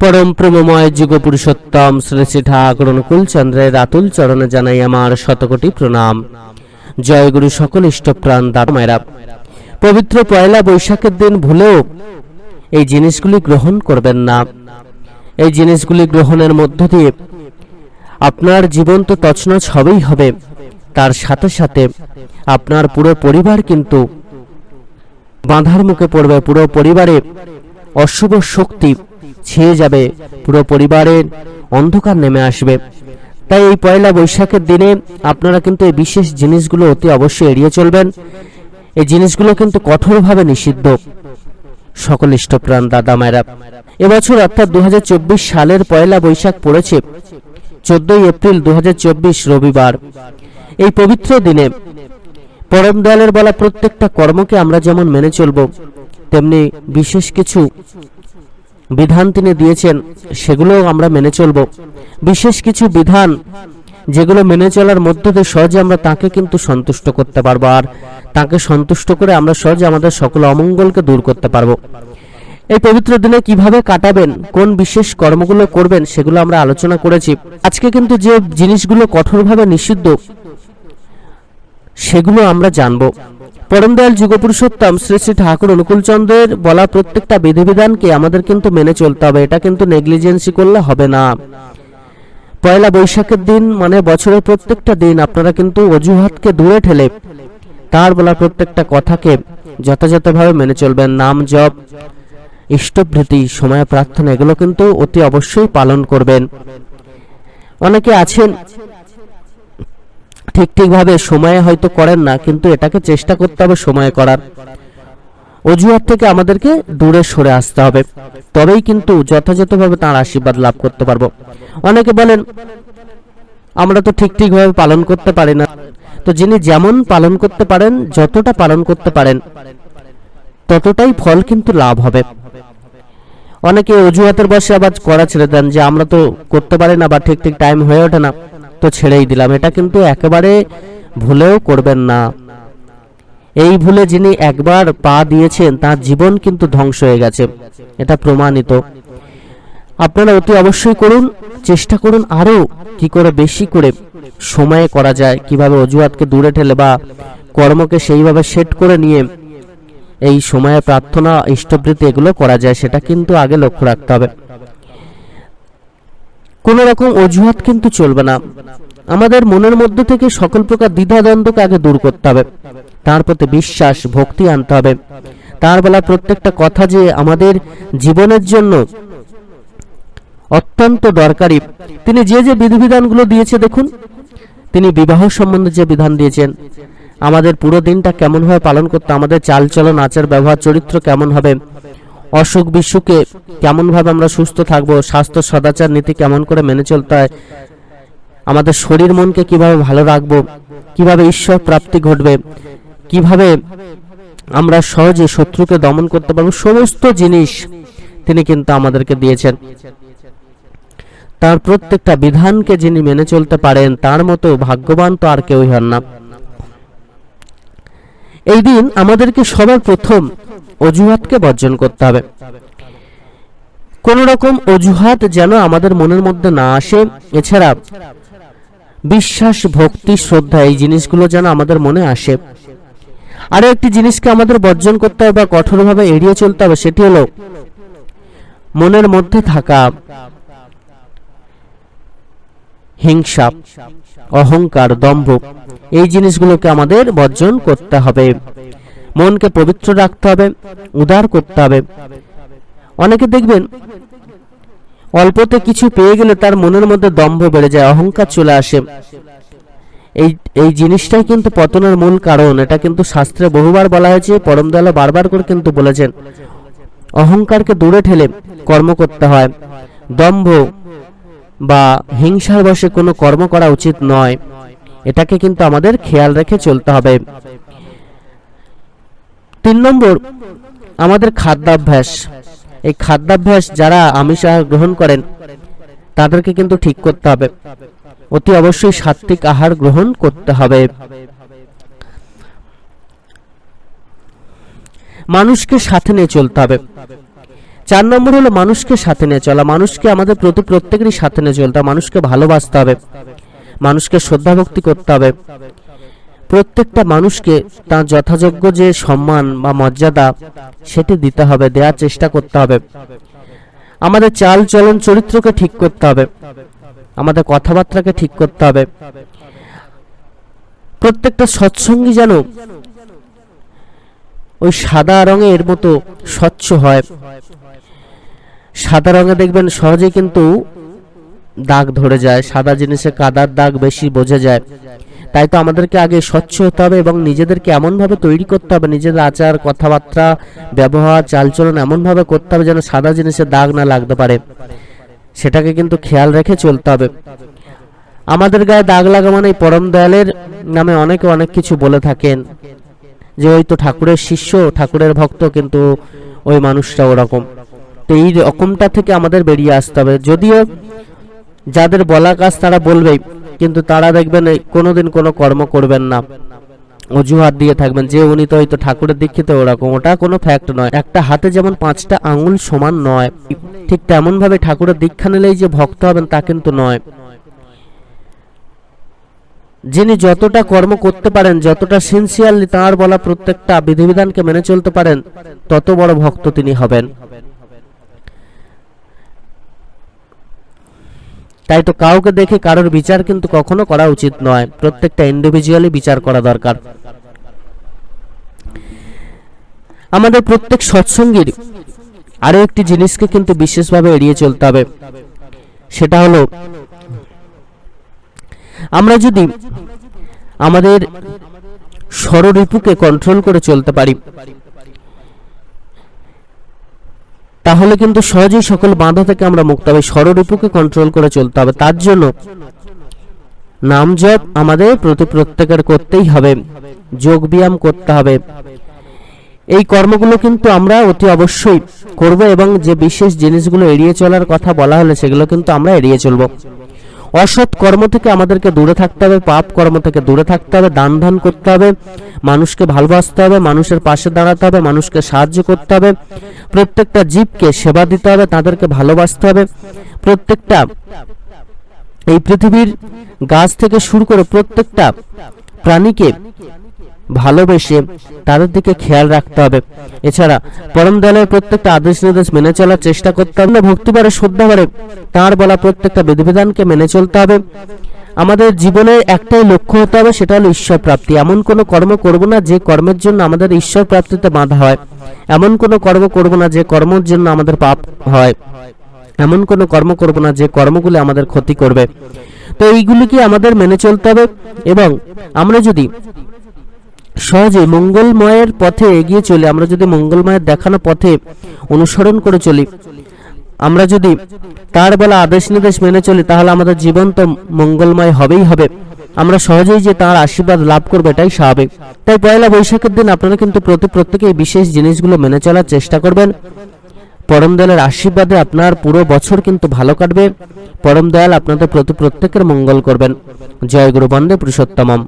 পরম প্রেমময় যুগ পুরুষোত্তম শ্রী শ্রী ঠাকুর অনুকূল চন্দ্রের আতুল চরণে জানাই আমার শতকোটি প্রণাম। জয় গুরু সকল ইষ্টপ্রাণ দামায়েরা পবিত্র পয়লা বৈশাখের দিন ভুলেও এই জিনিসগুলি গ্রহণ করবেন না। এই জিনিসগুলি গ্রহণের মধ্য দিয়ে আপনার জীবন তো তছনছ হবেই হবে। তার সাথে সাথে আপনার পুরো পরিবার কিন্তু বাঁধার মুখে পড়বে। পুরো পরিবারে অশুভ শক্তি ছেয়ে যাবে, পুরো পরিবারের অন্ধকার নেমে আসবে। তাই এই পয়লা বৈশাখের দিনে আপনারা কিন্তু এই বিশেষ জিনিসগুলো অতি অবশ্যই এড়িয়ে চলবেন। এই জিনিসগুলো কিন্তু কঠোরভাবে নিষিদ্ধ। সকল ইষ্টপ্রাণ দাদা মায়েরা, এবছর অর্থাৎ দুহাজার চব্বিশ সালের পয়লা বৈশাখ পড়েছে, চোদ্দই এপ্রিল দু হাজার চব্বিশ রবিবার। এই পবিত্র দিনে পরম দয়ালের বলা প্রত্যেকটা কর্মকে আমরা যেমন মেনে চলব, তেমনি বিশেষ কিছু বিধান তিনি দিয়েছেন, সেগুলোও আমরা মেনে চলব। বিশেষ কিছু বিধান, যেগুলো মেনে চলার মধ্য দিয়ে সহজে আমরা তাকে কিন্তু সন্তুষ্ট করতে পারব আর তাকে সন্তুষ্ট করে আমরা সহজে আমাদের সকল অমঙ্গলকে দূর করতে পারব। এই পবিত্র দিনে কীভাবে কাটাবেন, কোন বিশেষ কর্মগুলো করবেন, সেগুলো আমরা আলোচনা করেছি। আজকে কিন্তু যে জিনিসগুলো কঠোরভাবে নিষিদ্ধ, সেগুলো আমরা জানব। পরমদয়াল যুগপুরুষোত্তম শ্রী শ্রী ঠাকুর অনুকূলচন্দ্রের বলা প্রত্যেকটা বিধিবিধানকে আমাদের কিন্তু মেনে চলতে হবে। এটা কিন্তু নেগলিজেন্সি করলে হবে না। পয়লা বৈশাখের দিন মানে বছরের প্রত্যেকটা দিন আপনারা কিন্তু অজুহাতকে দূরে ঠেলে তার বলা প্রত্যেকটা কথাকে যথাযথভাবে মেনে চলবেন। নাম জপ, ইষ্টভৃতি, সময় প্রার্থনা, এগুলো কিন্তু অতি অবশ্যই পালন করবেন। অনেকে আছেন ঠিক ঠিকভাবে সময়ে হয়তো করেন না, কিন্তু এটাকে চেষ্টা করতে হবে সময়ে করার। অজুহাত থেকে আমাদেরকে দূরে সরে আসতে হবে। তবেই কিন্তু যথাযথভাবে তার আশীর্বাদ লাভ করতে পারব। অনেকে বলেন, আমরা তো ঠিক ঠিকভাবে পালন করতে পারি না। তো যিনি যেমন পালন করতে পারেন, যতটা পালন করতে পারেন, ততটাই ফল কিন্তু লাভ হবে। অনেকে অজুহাতের বসে আবার করা ছেড়ে দেন যে, আমরা তো করতে পারি না বা ঠিক ঠিক টাইম হয়ে ওঠে না। তো ছেড়েই দিলাম। এটা কিন্তু একেবারে ভুলেও করবেন না। এই ভুলে যিনি একবার পা দিয়েছেন, তার জীবন কিন্তু ধ্বংস হয়ে গেছে। এটা প্রমাণিত। আপনারা অতি অবশ্যই করুন, চেষ্টা করুন আরও কি করে বেশি করে সময়ে করা যায়, কীভাবে অজুহাতকে দূরে ঠেলে বা কর্মকে সেইভাবে সেট করে নিয়ে এই সময়ে প্রার্থনা, ইষ্টবৃত্তি এগুলো করা যায়, সেটা কিন্তু আগে লক্ষ্য রাখতে হবে। কোনো রকম অজুহাত কিন্তু চলবে না। আমাদের মনের মধ্যে থেকে সকল প্রকার দ্বিধাদ্বন্দ্বকে আগে দূর করতে হবে। তার প্রতি বিশ্বাস, ভক্তি আনতে হবে। তার বলা প্রত্যেকটা কথা যে আমাদের জীবনের জন্য অত্যন্ত দরকারি। তিনি যে যে বিধিবিধানগুলো দিয়েছে দেখুন। তিনি বিবাহ সম্বন্ধে যে বিধান দিয়েছেন। আমাদের পুরো দিনটা কেমনভাবে পালন করতে, আমাদের চালচলন আচার ব্যবহার চরিত্র কেমন হবে অসুখ বিসুখে কেমনভাবে আমরা সুস্থ থাকব, স্বাস্থ্য সদাচার নীতি কেমন করে মেনে চলতে হয়, আমাদের শরীর মনকে কীভাবে ভালো রাখব, কীভাবে ঈশ্বর প্রাপ্তি ঘটবে, কীভাবে আমরা সহজে শত্রুকে দমন করতে পারব, সমস্ত জিনিস তিনি কিন্তু আমাদেরকে দিয়েছেন। তার প্রত্যেকটা বিধানকে যিনি মেনে চলতে পারেন, তার মতো ভাগ্যবান তো আর কেউই হন না। এই দিন আমাদেরকে সবার প্রথম অজুহাতকে বর্জন করতে হবে। কোন রকম অজুহাত যেন আমাদের মনের মধ্যে না আসে। এছাড়া বিশ্বাস, ভক্তি, শ্রদ্ধা, এই জিনিসগুলো যেন আমাদের মনে আসে। আরও একটি জিনিসকে আমাদের বর্জন করতে হবে বা কঠোরভাবে এড়িয়ে চলতে হবে, সেটি হলো মনের মধ্যে থাকা হিংসা, অহংকার, দম্ভ, এই জিনিসগুলোকে আমাদের বর্জন করতে হবে। মনকে পবিত্র রাখতে হবে, উদার করতে হবে। অনেকে দেখবেন, অল্পতে কিছু পেয়ে গেলে তার মনের মধ্যে দম্ভ বেড়ে যায়, অহংকার চলে আসে। এই এই জিনিসটাই কিন্তু পতনের মূল কারণ। এটা কিন্তু শাস্ত্রে বহুবার বলা হয়েছে, পরম দয়াল বারবার করে কিন্তু বলেছেন। অহংকারকে দূরে ঠেলে কর্ম করতে হয়। দম্ভ বা হিংসার বসে কোনো কর্ম করা উচিত নয়। এটাকে কিন্তু আমাদের খেয়াল রেখে চলতে হবে। তিন নম্বর, আমাদের খাদ্যাভ্যাস। এই খাদ্যাভ্যাস যারা আমিষ আহার গ্রহণ করেন, তাদেরকে কিন্তু ঠিক করতে হবে। অতি অবশ্যই সাত্বিক আহার গ্রহণ করতে হবে। মানুষকে সাথে নিয়ে চলতে হবে। চার নম্বর হলো মানুষকে সাথে নিয়ে চলা। মানুষকে আমাদের প্রতি প্রত্যেকেরই সাথে নিয়ে চলতে হবে। মানুষকে ভালোবাসতে হবে। মানুষকে শ্রদ্ধা ভক্তি করতে হবে। প্রত্যেকটা মানুষকে তার যথাযোগ্য যে সম্মান বা মর্যাদা, সেটি দিতে হবে দেওয়ার চেষ্টা করতে হবে। আমাদের চাল চলন চরিত্রকে ঠিক করতে হবে। আমাদের কথাবার্তাকে ঠিক করতে হবে। প্রত্যেকটা সৎসঙ্গী যেন ওই সাদা রঙের মতো স্বচ্ছ হয়। সাদা রঙে দেখবেন সহজেই কিন্তু দাগ ধরে যায়, সাদা জিনিসে কাদার দাগ বেশি বোঝা যায়। তাই তো আমাদেরকে আগে স্বচ্ছ হতে হবে এবং নিজেদেরকে এমনভাবে তৈরি করতে হবে, নিজেদের আচার, কথাবার্তা, ব্যবহার, চালচলন এমনভাবে করতে হবে যেন সাদা জিনিসে দাগ না লাগতে পারে। সেটাকে কিন্তু খেয়াল রেখে চলতে হবে। আমাদের গায়ে দাগ লাগা মানে পরম দয়ালের নামে অনেকে অনেক কিছু বলে থাকেন যে, ওই তো ঠাকুরের শিষ্য, ঠাকুরের ভক্ত, কিন্তু ওই মানুষটা ওরকম। তো এই রকমটা থেকে আমাদের বেরিয়ে আসতে হবে। যদিও যাদের বলা কাজ তারা বলবেই, কিন্তু তারা দেখবেন কোনোদিন কোনো কর্ম করবেন না। অজুহাত দিয়ে থাকবেন, যে উনি তো হয়তো ঠাকুরের দীক্ষিত ওরকম, ওটা কোনো ফ্যাক্ট নয়। একটা হাতে যেমন পাঁচটা আঙুল সমান নয়, ঠিক তেমন ভাবে ঠাকুরের দীক্ষা নিলেই যে ভক্ত হবেন তা কিন্তু নয়। যিনি যতটা কর্ম করতে পারেন, যতটা সিনসিয়ারলি তাঁর বলা প্রত্যেকটা বিধিবিধানকে মেনে চলতে পারেন, তত বড় ভক্ত তিনি হবেন। তাই তো কাউকে দেখে কারোর বিচার কিন্তু কখনো করা উচিত নয়। প্রত্যেকটা ইন্ডিভিজুয়ালি বিচার করা দরকার। আমাদের প্রত্যেক সৎসঙ্গীর আরও একটি জিনিসকে কিন্তু বিশেষভাবে এড়িয়ে চলতে হবে। সেটা হলো, আমরা যদি আমাদের স্বররিপুকে কন্ট্রোল করে চলতে পারি তাহলে কিন্তু সহজেই সকল বাধা থেকে আমরা মুক্ত হবে। স্বরূপকে কন্ট্রোল করে চলতে হবে। তার জন্য নাম জপ আমাদের প্রতি প্রত্যেকের করতেই হবে। যোগ ব্যায়াম করতে হবে। এই কর্মগুলো কিন্তু আমরা অতি অবশ্যই করব এবং যে বিশেষ জিনিসগুলো এড়িয়ে চলার কথা বলা হলে সেগুলো কিন্তু আমরা এড়িয়ে চলব। অসৎ কর্ম থেকে আমাদেরকে দূরে থাকতে হবে, পাপ কর্ম থেকে দূরে থাকতে হবে দান ধান করতে হবে, মানুষকে ভালোবাসতে হবে, মানুষের পাশে দাঁড়াতে হবে, মানুষকে সাহায্য করতে হবে, প্রত্যেকটা জীবকে সেবা দিতে হবে, তাদেরকে ভালোবাসতে হবে, প্রত্যেকটা এই পৃথিবীর গাছ থেকে শুরু করে প্রত্যেকটা প্রাণীকে ভালোবেসে তাদের দিকে খেয়াল রাখতে হবে। এছাড়া পরম দয়ালের প্রত্যেকটা আদেশ নির্দেশ মেনে চলার চেষ্টা করতে হবে। ভক্তিবারে, শ্রদ্ধাবারে তার বলা প্রত্যেকটা বিধিবিধানকে মেনে চলতে হবে। আমাদের জীবনের একটাই লক্ষ্য হতে হবে, সেটা হলো ঈশ্বর প্রাপ্তি। এমন কোনো কর্ম করব না যে কর্মের জন্য আমাদের ঈশ্বর প্রাপ্তিতে বাধা হয়। এমন কোনো কর্ম করব না যে কর্মের জন্য আমাদের পাপ হয়। এমন কোনো কর্ম করব না যে কর্মগুলি আমাদের ক্ষতি করবে। তো এইগুলিকে আমাদের মেনে চলতে হবে এবং আমরা যদি সহজে মঙ্গলময়ের পথে এগিয়ে চলি। আমরা যদি মঙ্গলময়ের দেখানো পথে অনুসরণ করে চলি, আমরা যদি তার বলা আদেশ নির্দেশ মেনে চলি, তাহলে আমাদের জীবন তো মঙ্গলময় হবেই হবে। আমরা সহজেই যে তার আশীর্বাদ লাভ করব, এটাই স্বাভাবিক। তাই পয়লা বৈশাখের দিন আপনারা কিন্তু প্রতি প্রত্যেকে বিশেষ জিনিসগুলো মেনে চলার চেষ্টা করবেন। পরম দয়ালের আশীর্বাদে আপনার পুরো বছর কিন্তু ভালো কাটবে। পরম দয়াল আপনাদের প্রতি প্রত্যেকের মঙ্গল করবেন। জয় গুরু বন্দে পুরুষোত্তমম।